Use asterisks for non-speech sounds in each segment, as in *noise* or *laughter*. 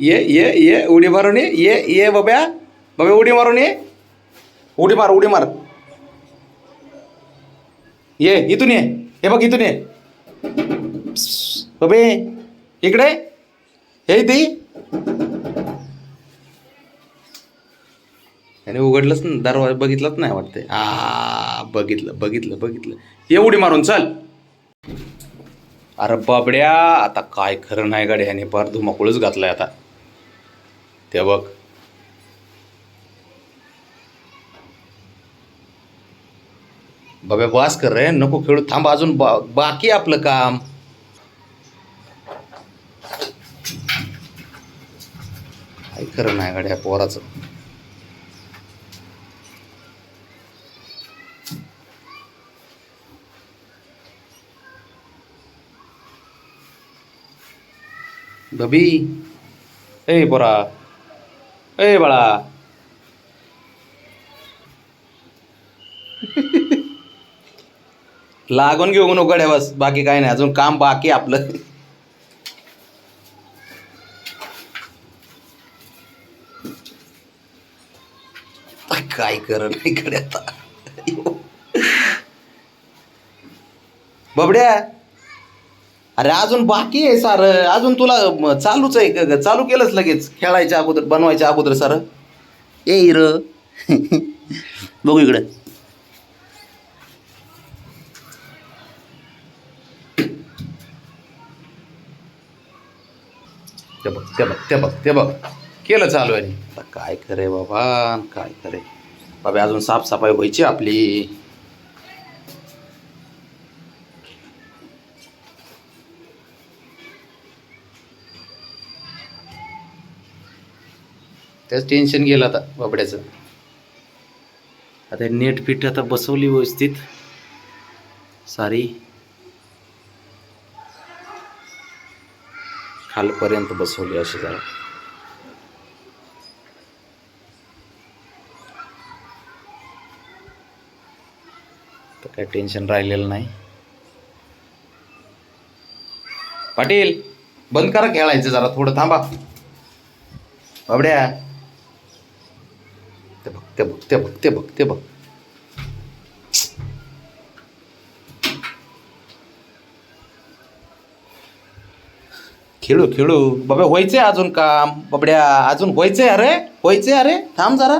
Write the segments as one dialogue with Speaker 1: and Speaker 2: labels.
Speaker 1: ये ये ये उडी मारून ये ये ये बब्या बब्या उडी मारून ये. उडी मार उडी मार. ये इथून ये. हे बघ इथून ये. बबे इकडे. हे ती आणि उघडलंच ना दरवाजा बघितलंच नाही वाटते आ बघितलं बघितलं बघितलं. ये उडी मारून चल. अरे बाबड्या आता काय खरं नाही गाडी ह्याने पार धुमाकूळच घातलाय आता. ते बघ. बाबा वास कर रे नको खेळू. थांब अजून बा बाकी आपलं काम. काय खरं नाही गाड्या पोराचं? बबी. ए पोरा. ए बाळा. लागून घेऊ नको बस. बाकी काय नाही. अजून काम बाकी आपलं. काय कर नाही गड्या आता? बबड्या. अरे अजून बाकी आहे सार. अजून तुला चालूच आहे? चालू केलंच लगेच खेळायच्या अगोदर बनवायच्या अगोदर सार. ए हिर *laughs* बघू इकडे. ते बघ ते बघ ते बघ ते बघ. केलं चालू आहे. काय करे बाबा काय करे? बाबा अजून साफसफाई व्हायची आपली. त्याच टेन्शन गेलं आता बाबड्याचं. आता नेट फिट आता बसवली व्यवस्थित. सारी. खालपर्यंत बसवली अशी जरा. तर काय टेन्शन राहिलेलं नाही. पाटील बंद करा खेळायचं जरा थोडं थांबा. बाबड्या. ते बघ ते बघ ते बघ ते बघ ते बघ. खेळू खेळू. बाबा व्हायचंय अजून काम? बाबड्या अजून व्हायचंय? अरे व्हायचंय अरे. थांब जरा.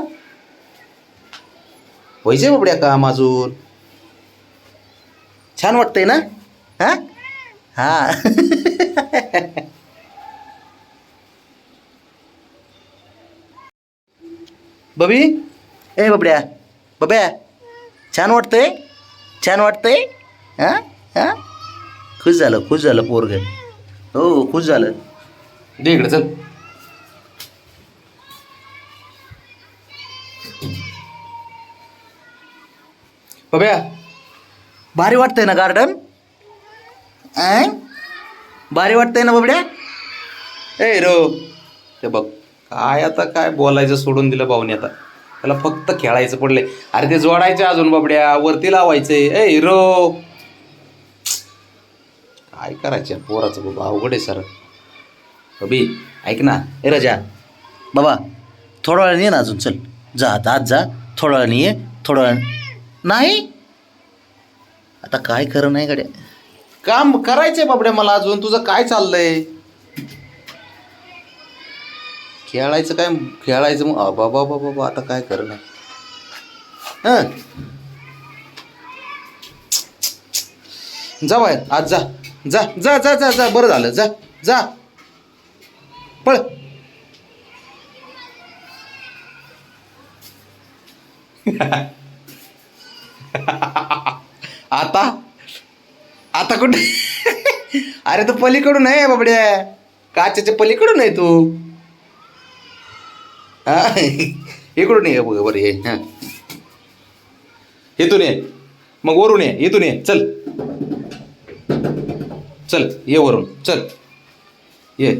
Speaker 1: व्हायचंय बाबड्या काम अजून? छान वाटतंय ना? हा? हा. *laughs* बबी? ए बबड्या. बब्या छान वाटतंय? छान वाटतंय? हां? हां? खुश झालं खुश झालं पोरग. हो खुश झालं. दे इकडे चल. बब्या भारी वाटतंय ना गार्डन? भारी वाटतंय ना बबड्या? ए रो. ते बघ. काय आता काय बोलायचं सोडून दिलं भाऊनी आता. त्याला फक्त खेळायचं पडले अरे ते जोडायचे अजून बाबड्या वरती लावायचे ए हिरो काय करायचं पोराचं बाबा? अवघड आहे सर. बबी ऐक ना. ए राजा. बाबा थोड्या वेळाने ये ना अजून चल. जा आता आज जा. थोड्या वेळाने ये थोड्या वेळ. नाही? आता काय करणं नाही गड्या. काम करायचंय बाबड्या मला अजून. तुझं काय चाललंय? खेळायचं काय? खेळायचं मग? बाबा बाबा बाबा आता काय करणं हं? जा बाय आज जा. जा जा जा जा जा. बरं झालं. जा जा. पळ. *laughs* आता? आता कुठे? *laughs* अरे तू पलीकडून आहे बाबड्या. काचेच्या पलीकडून आहे तू. हा इकडून ये बघ बरं ये हां. इथून ये. मग वरून ये इथून ये. चल. चल ये वरून. चल. ये.